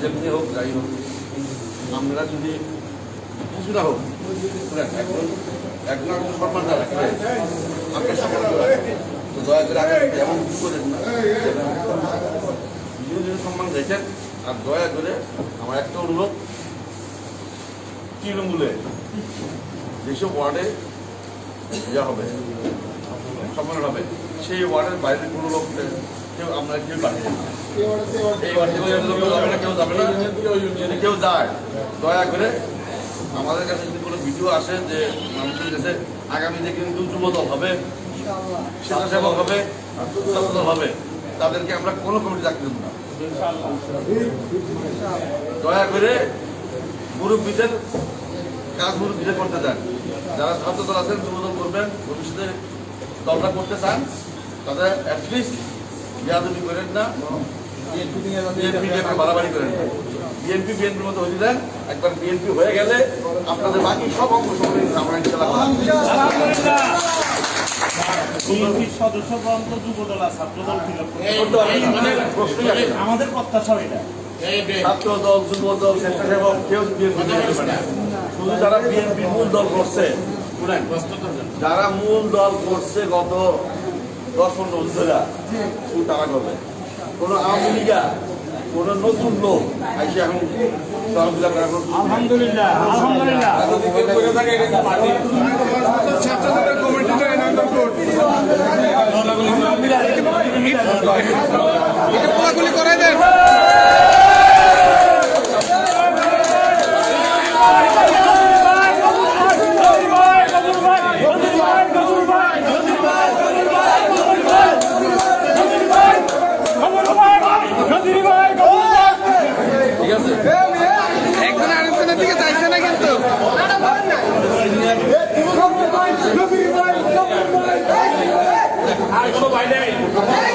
যেমনি হোক যাই হোক আমরা যদি কিছুটা হোক শুনেন, একজন একজন একজন সম্মান না রাখবে আপনি সম্মান করে রাখবেন। তো দয়া করে আগে এমন কিছু করেন না সম্মান রেখেন আর দয়া করে আমার একটা অনুরোধ। তৃণমূলে যেসব ওয়ার্ডে ইয়া হবে সম্মেলন হবে সেই ওয়ার্ডের বাইরে কোনো লোক কেউ আমরা কেউ যাবে না কেউ যাবে না। যদি কেউ যায় দয়া করে আমাদের কাছে যদি কোনো ভিডিও আসে যে মানুষের কাছে আগামীতে কিন্তু যুবদল হবে স্বেচ্ছাসেবক হবে ছাত্রদল হবে তাদেরকে আমরা কোনো কমিটি চাকরি দেবো না। দয়া করে মুরব্বীদের, কাজ মুরব্বীদের করতে চান যারা ছাত্রদল আছেন যুবদল করবেন, ভবিষ্যতে দলটা করতে চান, তাদের অ্যাটলিস্ট বিয়াদবি করেন না বাড়াবাড়ি করেন হয়ে একবার বিএনপি হয়ে গেলে আপনাদের বাকি সব সময় আমরা বিএনপির সদস্য যুবদল আর ছাত্রদল ছিল। আমাদের প্রত্যাশা এটা। ছাত্র দল স্বেচ্ছাসেবক কেউ বিএনপি শুধু যারা বিএনপি মূল দল করছে যারা মূল দল করছে গত দশ পনেরো বছর শুধু তারা করবে। কোন আওয়ামী লীগা কোন নতুন লোক আইসে এখন। আলহামদুলিল্লাহ আলহামদুলিল্লাহ ঠিক আর কোনো ভাই নেই